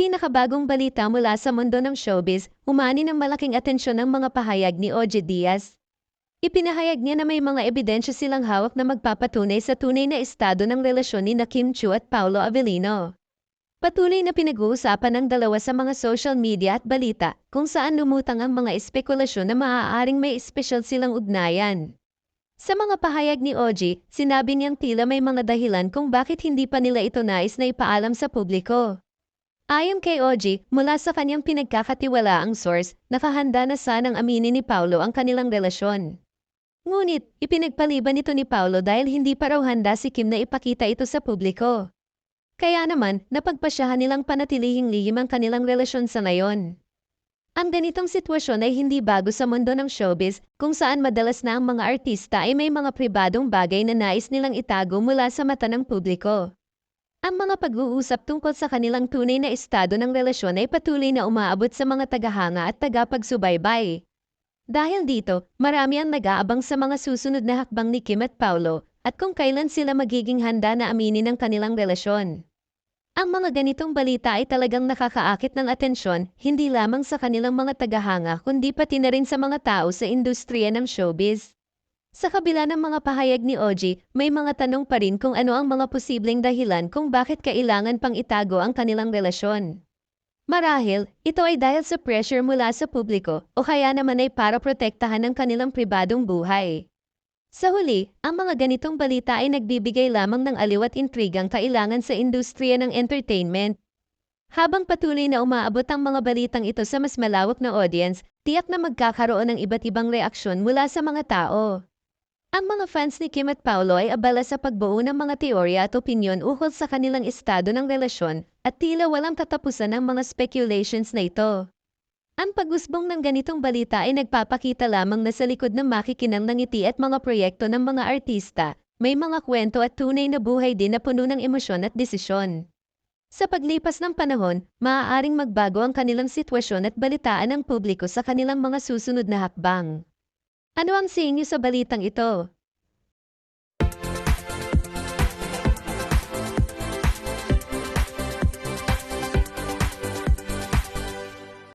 pinakabagong balita mula sa mundo ng showbiz, umani ng malaking atensyon ng mga pahayag ni Oje Diaz. Ipinahayag niya na may mga ebidensya silang hawak na magpapatunay sa tunay na estado ng relasyon ni na Kim Chu at Paolo Avellino. Patuloy na pinag-uusapan ng dalawa sa mga social media at balita kung saan lumutang ang mga espekulasyon na maaaring may espesyal silang ugnayan. Sa mga pahayag ni Oji, sinabi niyang tila may mga dahilan kung bakit hindi pa nila ito nais na ipaalam sa publiko. Ayon kay Oji, mula sa kanyang pinagkakatiwalaang source, nakahanda na sanang aminin ni Paulo ang kanilang relasyon. Ngunit, ipinagpaliban ito ni Paulo dahil hindi pa raw handa si Kim na ipakita ito sa publiko. Kaya naman, napagpasyahan nilang panatilihing lihim ang kanilang relasyon sa ngayon. Ang ganitong sitwasyon ay hindi bago sa mundo ng showbiz kung saan madalas na ang mga artista ay may mga pribadong bagay na nais nilang itago mula sa mata ng publiko. Ang mga pag-uusap tungkol sa kanilang tunay na estado ng relasyon ay patuloy na umaabot sa mga tagahanga at tagapagsubaybay. Dahil dito, marami ang nag-aabang sa mga susunod na hakbang ni Kim at Paulo at kung kailan sila magiging handa na aminin ang kanilang relasyon. Ang mga ganitong balita ay talagang nakakaakit ng atensyon hindi lamang sa kanilang mga tagahanga kundi pati na rin sa mga tao sa industriya ng showbiz. Sa kabila ng mga pahayag ni Oji, may mga tanong pa rin kung ano ang mga posibleng dahilan kung bakit kailangan pang itago ang kanilang relasyon. Marahil, ito ay dahil sa pressure mula sa publiko o kaya naman ay para protektahan ang kanilang pribadong buhay. Sa huli, ang mga ganitong balita ay nagbibigay lamang ng aliw at intrigang kailangan sa industriya ng entertainment. Habang patuloy na umaabot ang mga balitang ito sa mas malawak na audience, tiyak na magkakaroon ng iba't ibang reaksyon mula sa mga tao. Ang mga fans ni Kim at Paolo ay abala sa pagbuo ng mga teorya at opinyon ukol sa kanilang estado ng relasyon at tila walang katapusan ng mga speculations na ito. Ang pag-usbong ng ganitong balita ay nagpapakita lamang na sa likod ng makikinang ng ngiti at mga proyekto ng mga artista, may mga kwento at tunay na buhay din na puno ng emosyon at desisyon. Sa paglipas ng panahon, maaaring magbago ang kanilang sitwasyon at balitaan ng publiko sa kanilang mga susunod na hakbang. Ano ang sa inyo sa balitang ito?